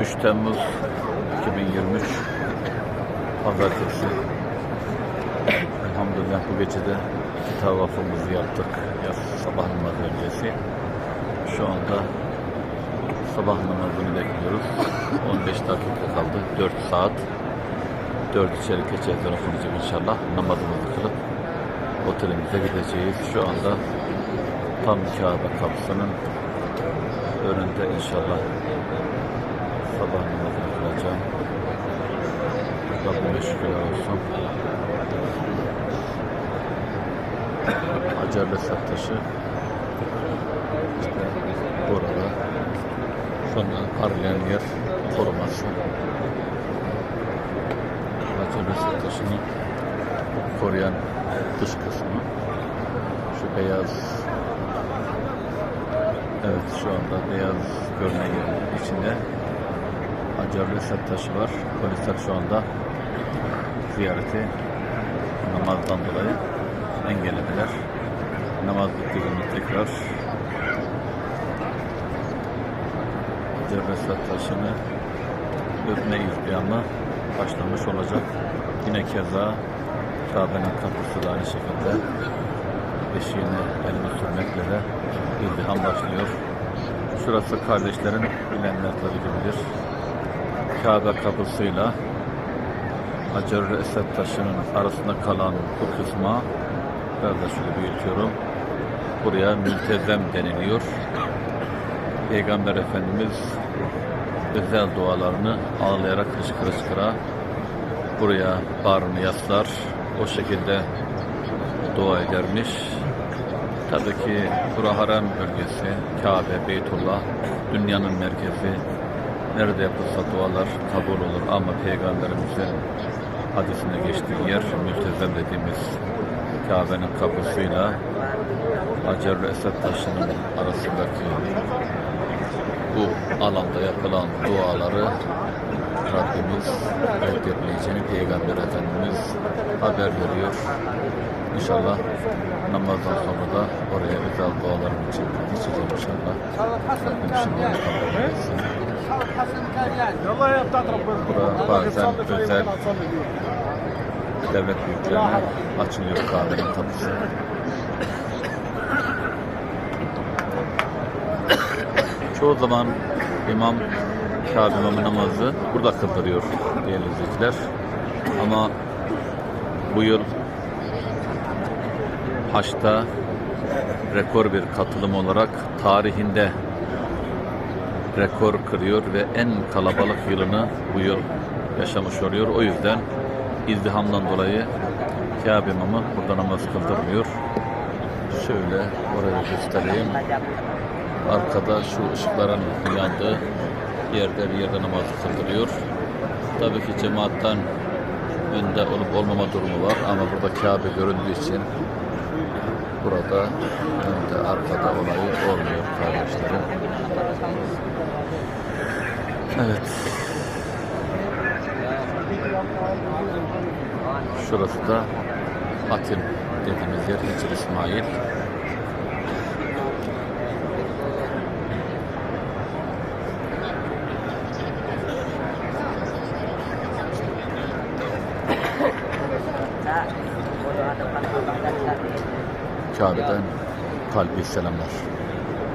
3 Temmuz 2023 Pazartesi. Elhamdülillah bu gece de iki tavafımızı yaptık. Yaz sabah namazı öncesi. Şu anda sabah namazını bekliyoruz. 15 dakika kaldı. 4 saat. 4 içeri geçe ezan okunacak inşallah. Namazımızı kılıp otelimize gideceğiz. Şu anda tam Kabe kapısının önünde inşallah sabah namazını kılacağım. Rabbime şükürler olsun. Hacer ve Saktaşı işte burada sonra parlayan yer koruması. Hacer ve Saktaşı'nı koruyan dış kısmı şu beyaz Evet şu anda beyaz görünen yerin içinde Hacer Esad taşı var. Polisler şu anda ziyareti namazdan dolayı engellediler. Namaz bittiğinde tekrar Hacer Esad taşını öpme ihtiyamı başlamış olacak. Yine keza Kabe'nin kapısı da aynı şekilde eşiğine elini sürmekle de izdiham başlıyor. Şurası kardeşlerin bilenler tabii bilir. Kabe kapısıyla Hacer-ül Esed taşının arasında kalan bu kısma biraz da şöyle büyütüyorum. Buraya mültezem deniliyor. Peygamber Efendimiz özel dualarını ağlayarak hıçkıra hıçkıra buraya bağrını yaslar. O şekilde dua edermiş. Tabii ki Bura Harem bölgesi, Kabe, Beytullah, dünyanın merkezi. Nerede yapılsa dualar kabul olur ama Peygamberimizin hadisine geçtiği yer mültezem dediğimiz Kabe'nin kapısıyla Hacer ve Esed taşının arasındaki bu alanda yapılan duaları Rabbimiz reddetmeyeceğini Peygamber Efendimiz haber veriyor. İnşallah namazdan sonra da oraya özel dualarım için geçeceğim inşallah. Rabbim şimdi kabul etsin. Burada bazen özel devlet büyüklerine açılıyor kahvenin kapısı. Çoğu zaman imam Kabe imamı namazı burada kıldırıyor değerli izleyiciler. Ama bu yıl Haç'ta rekor bir katılım olarak tarihinde rekor kırıyor ve en kalabalık yılını bu yıl yaşamış oluyor. O yüzden izdihamdan dolayı Kabe imamı burada namaz kıldırmıyor. Şöyle oraya göstereyim. Arkada şu ışıkların yandığı yerde bir yerde namaz kıldırıyor. Tabii ki cemaattan önde olup olmama durumu var ama burada Kabe göründüğü için burada önde arkada olayı olmuyor kardeşlerim. Evet. Şurası da Atin dediğimiz yer Hicr İsmail. Kabe'den kalbi selamlar.